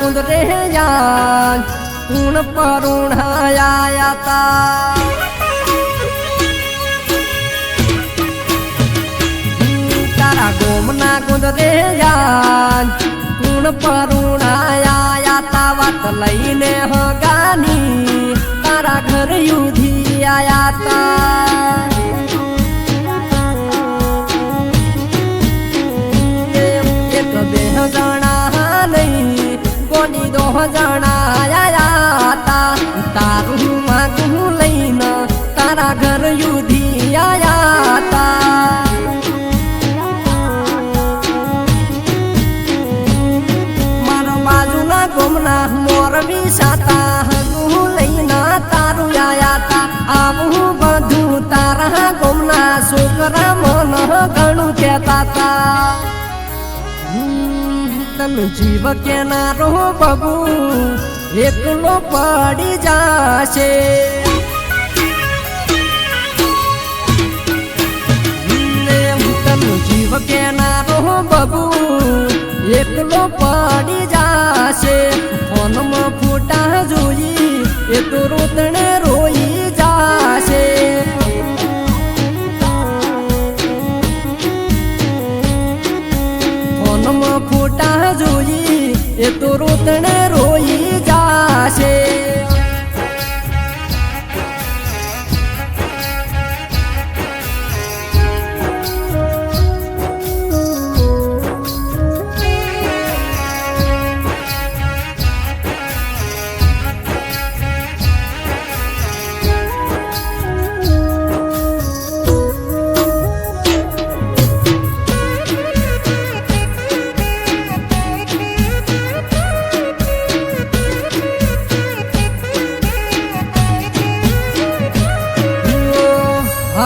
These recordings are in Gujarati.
ગુંદરે યાન કુણ પરુણાયા તા. તારા ગોમના ગુંદરે યાન કુણ પરુણાયા તા. વાત લઈને હગાની, તારા ઘર યુધી આયા કોની દો જણા આયા તારું માગું ગોમના મોરબી સાતા હગું લઈને તારું બધું તારા ગોમના છોકરા મન ઘણું કહેતા તા. તન જીવ કેનારો બબુ, એકલો પડી જાશે. તન જીવ કેનારો બબુ, એકલો પડી જાશે. ફોનમાં ફોટા જોઈ એ તો રોતણે રોઈ જાશે. ફોનમાં ફોટા રોતણે રોઈ જાશે.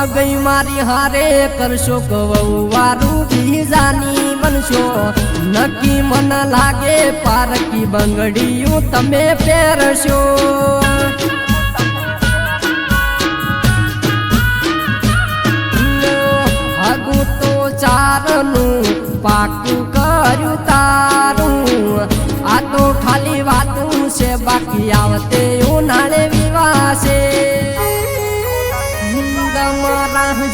હગઈ મારી હારે કરશો કવવારું બીજાની બનશો. નક્કી મન લાગે પારકી બંગડીયું તમે પહેરશો. પાકું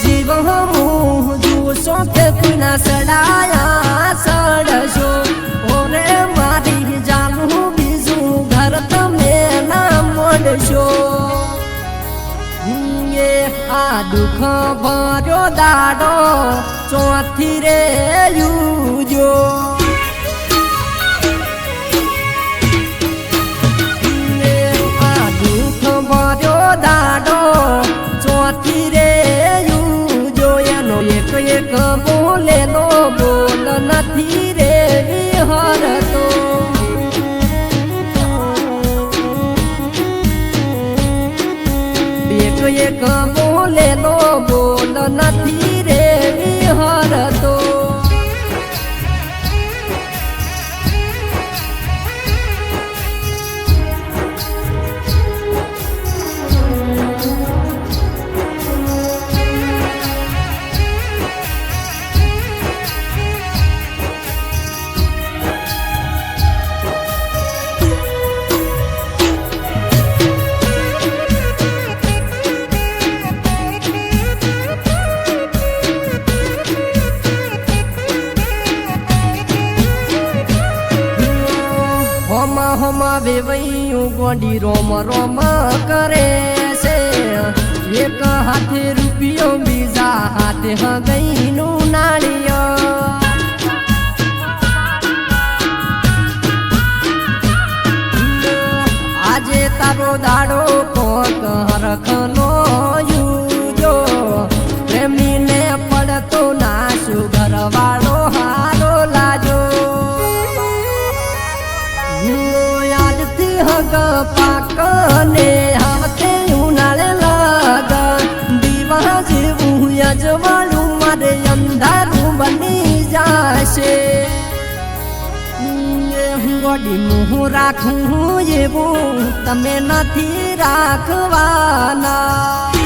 જીવ હું છો કે કોઈના સડાયા સડશો ઓરે મારી જાનું બીજું ઘર તમે ના મળશો એ આ દુઃખ ભર્યો દાડો ચોથી રે યુજો. એક બોલેલો બોલ નથી રે વિહરતો એક એક બોલેલો બોલ નથી બે વેવૈયું ગોડી રોમ રોમ કરે છે. એક હાથે રૂપિયો, બીજા હાથે હગઈનું નાળિયો આજે તારો દાડો કોક હરખનો હગ પાકને હાથે ઉનાળે લાગ. દીવા જેવું યજવાળું મારે અંધારું બની જાશે. ગોડી હું રાખું એવું તમે નથી રાખવાના.